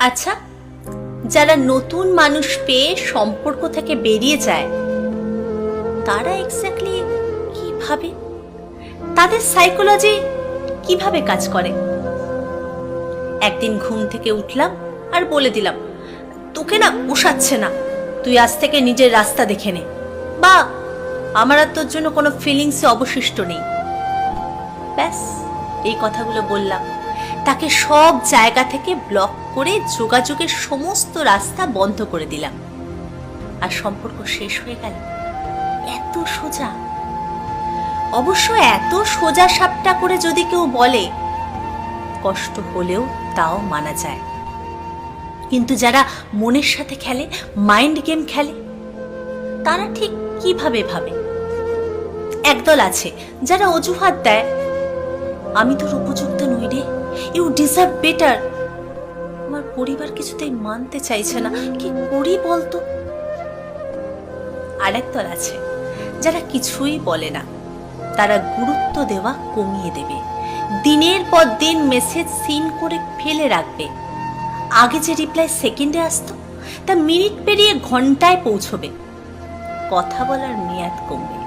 আচ্ছা যারা নতুন মানুষ পেয়ে সম্পর্ক থেকে বেরিয়ে যায়, তারা এক্স্যাক্টলি কীভাবে? তাদের সাইকোলজি কীভাবে কাজ করে? একদিন ঘুম থেকে উঠলাম আর বলে দিলাম, তোকে না পোষাচ্ছে না, তুই আজ থেকে নিজের রাস্তা দেখে নে। বা, আমার আর তোর জন্য কোনো ফিলিংসে অবশিষ্ট নেই। ব্যাস, এই কথাগুলো বললাম। তাকে সব জায়গা থেকে ব্লক করে যোগাযোগের সমস্ত রাস্তা বন্ধ করে দিলাম। আর সম্পর্ক শেষ হয়ে গেল। এত সোজা। অবশ্য এত সোজা সাপটা করে যদি কেউ বলে, কষ্ট হলেও তাও মানা যায়। কিন্তু যারা মনের সাথে খেলে মাইন্ড গেম খেলে, তারা ঠিক কীভাবে ভাবে? একদল আছে যারা অজুহাত দেয় আমি তোর উপযুক্ত নই রে। ইউ ডিজার্ভ বেটার আমার পরিবার কিছুতেই মানতে চাইছে না। কি করি বলতো? আরেক দল আছে, যারা কিছুই বলে না। তারা গুরুত্ব দেওয়া কমিয়ে দেবে। দিনের পর দিন মেসেজ সিন করে ফেলে রাখবে। আগে যে রিপ্লাই সেকেন্ডে আসতো, তা মিনিট পেরিয়ে ঘন্টায় পৌঁছবে। কথা বলার মেয়াদ কমবে।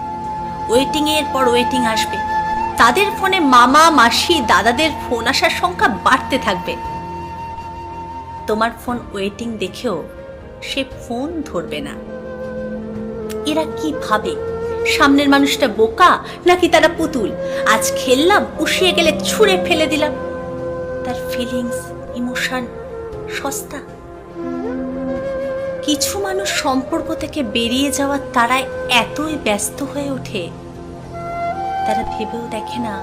ওয়েটিং এর পর ওয়েটিং আসবে। তাদের ফোনে মামা, মাসি, দাদাদের ফোন আসার সংখ্যা বাড়তে থাকবে। তোমার ফোন ওয়েটিং দেখেও সে ফোন ধরবে না। এরা কি ভাবে? সামনের মানুষটা বোকা নাকি তারা পুতুল? আজ খেললাম, পুষিয়ে গেলে ছুঁড়ে ফেলে দিলাম। তার ফিলিংস ইমোশন সস্তা। কিছু মানুষ সম্পর্ক থেকে বেরিয়ে যাওয়ার তারায় এতই ব্যস্ত হয়ে ওঠে। তারা ভেবেও দেখে না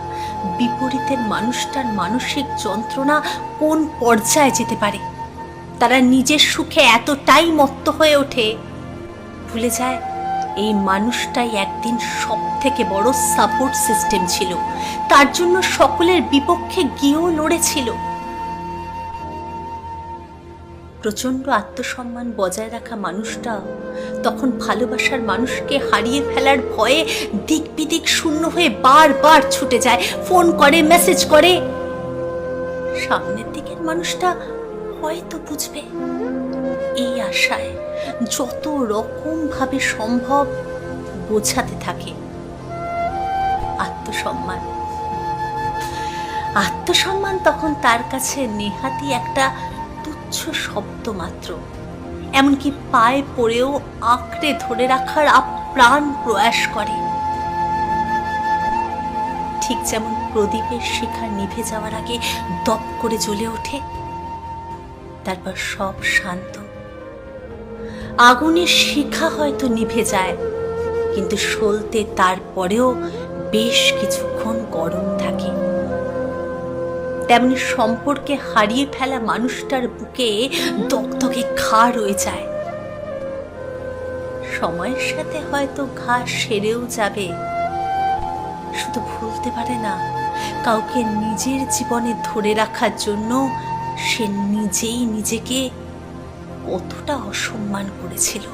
বিপরীতের মানুষটার মানসিক যন্ত্রণা কোন পর্যায়ে যেতে পারে। তারা নিজের সুখে এতটাই মত্ত হয়ে ওঠে। ভুলে যায়, এই মানুষটাই একদিন সব থেকে বড় সাপোর্ট সিস্টেম ছিল। তার জন্য সকলের বিপক্ষে গিয়েও লড়েছিল। প্রচণ্ড আত্মসম্মান বজায় রাখা মানুষটা তখন ভালোবাসার মানুষকে হারিয়ে ফেলার ভয়ে দিক বিদিক শূন্য হয়ে বারবার ছুটে যায়, ফোন করে, মেসেজ করে। সামনের দিকের মানুষটা হয়তো বুঝবে এই আশায় যত রকম ভাবে সম্ভব বোঝাতে থাকে। আত্মসম্মান। আত্মসম্মান তখন তার কাছে নেহাতি একটা তুচ্ছ শব্দ মাত্র। এমনকি পায়ে পড়েও আঁকড়ে ধরে রাখার আপ্রাণ প্রয়াস করে। ঠিক যেমন প্রদীপের শিখা নিভে যাওয়ার আগে দপ করে জ্বলে ওঠে, তারপর সব শান্ত। আগুনের শিখা হয়তো নিভে যায়, কিন্তু সলতে তারপরেও বেশ কিছুক্ষণ গরম তেমনি সম্পর্কে হারিয়ে ফেলা মানুষটার বুকে দগদগে ঘা রয়ে যায়। সময়ের সাথে হয়তো ঘা সেরেও যাবে। শুধু ভুলতে পারে না, কাউকে নিজের জীবনে ধরে রাখার জন্য সে নিজেই নিজেকে কতটা অসম্মান করেছিল।